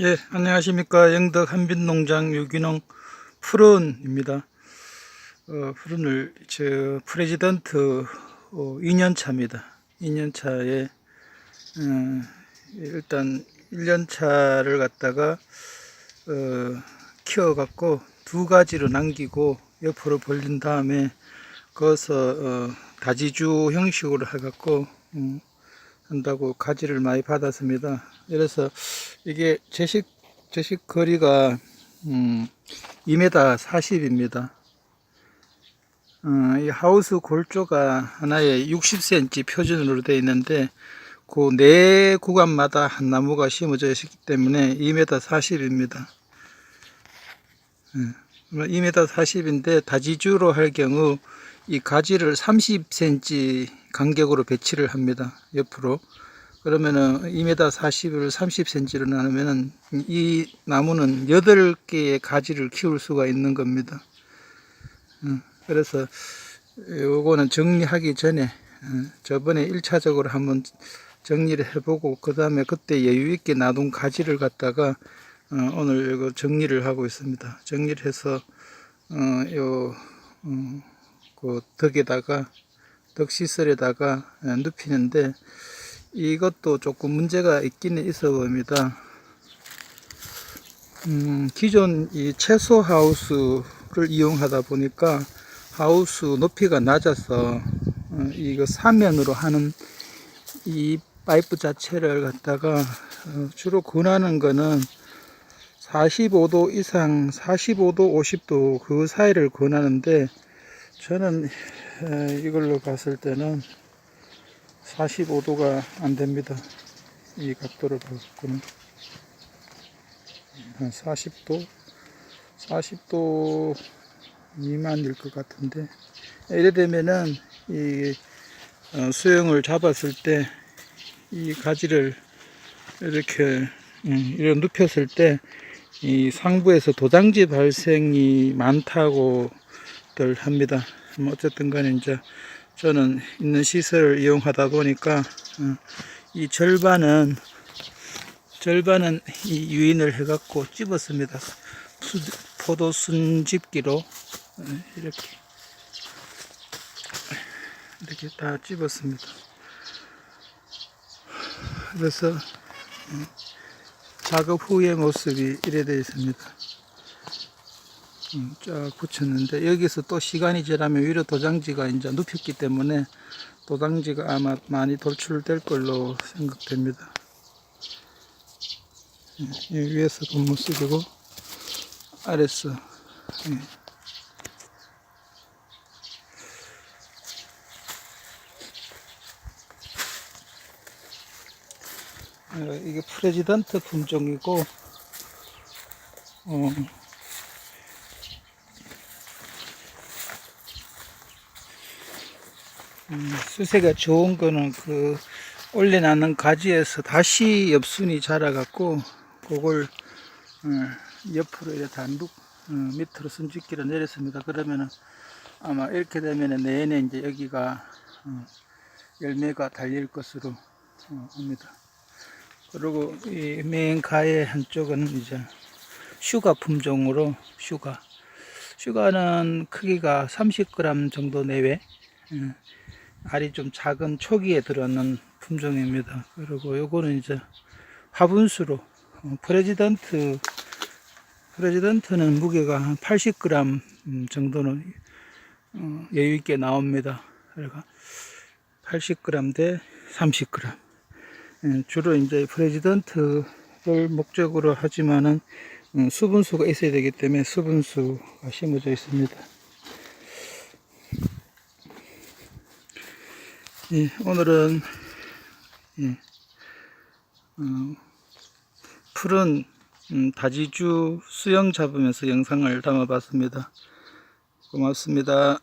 예, 안녕하십니까. 영덕 한빛농장 유기농 푸른입니다. 어, 푸른을, 저, 프레지던트 어, 2년차입니다. 2년차에, 어, 일단 1년차를 갖다가, 어, 키워갖고 두 가지로 남기고 옆으로 벌린 다음에 거기서, 어, 다지주 형식으로 해갖고, 음, 한다고 가지를 많이 받았습니다. 그래서 이게 제식 제식 거리가 음, 2m 40입니다. 어, 이 하우스 골조가 하나에 60cm 표준으로 되어 있는데 그 네 구간마다 한 나무가 심어져 있기 때문에 2m 40입니다. 2m 40인데 다지주로 할 경우 이 가지를 30cm 간격으로 배치를 합니다. 옆으로. 그러면은 2m 40을 30cm로 나누면은 이 나무는 8개의 가지를 키울 수가 있는 겁니다. 음, 그래서 요거는 정리하기 전에 어, 저번에 1차적으로 한번 정리를 해보고 그 다음에 그때 여유 있게 놔둔 가지를 갖다가 어, 오늘 이거 정리를 하고 있습니다. 정리를 해서 어, 요 어, 그 덕에다가 덕시설에다가 어, 눕히는데 이것도 조금 문제가 있기는 있어 봅니다. 음, 기존 이 채소 하우스를 이용하다 보니까 하우스 높이가 낮아서 어, 이거 사면으로 하는 이 파이프 자체를 갖다가 어, 주로 권하는 거는 45도 이상 45도 50도 그 사이를 권하는데 저는 에, 이걸로 봤을 때는 45도가 안 됩니다. 이 각도를 보고는 한 40도, 40도 미만일 것 같은데 이래 되면은 이 어, 수영을 잡았을 때 이 가지를 이렇게 음, 이렇게 눕혔을 때 이 상부에서 도장지 발생이 많다고들 합니다. 뭐 어쨌든 간에 이제 저는 있는 시설을 이용하다 보니까 어, 이 절반은 절반은 이 유인을 해갖고 찝었습니다. 수- 포도 순 집기로 어, 이렇게 이렇게 다 찝었습니다. 그래서 음, 작업 후의 모습이 이래 되어 있습니다. 음, 쫙 붙였는데 여기서 또 시간이 지나면 위로 도장지가 이제 눕혔기 때문에 도장지가 아마 많이 돌출될 걸로 생각됩니다. 예, 이 위에서 겉모습이고 아래서 예. 어, 이게 프레지던트 품종이고 어, 음, 수세가 좋은 거는 그 올려놨는 가지에서 다시 엽순이 자라갖고 그걸 어, 옆으로 이렇게 단독 어, 밑으로 순짓기로 내렸습니다. 그러면은 아마 이렇게 되면은 내내 이제 여기가 어, 열매가 달릴 것으로 어, 합니다. 그리고 이맨 가의 한쪽은 이제 슈가 품종으로 슈가 슈가는 크기가 30g 정도 내외 예, 알이 좀 작은 초기에 들어있는 품종입니다. 그리고 요거는 이제 화분수로 어, 프레지던트 프레지던트는 무게가 한 80g 음, 정도는 어, 여유 있게 나옵니다. 그러니까 80g 대 30g. 예, 주로 이제 프레지던트를 목적으로 하지만은 음, 수분수가 있어야 되기 때문에 수분수가 심어져 있습니다. 예, 오늘은 예, 어, 푸른 음, 다지주 수영 잡으면서 영상을 담아봤습니다. 고맙습니다.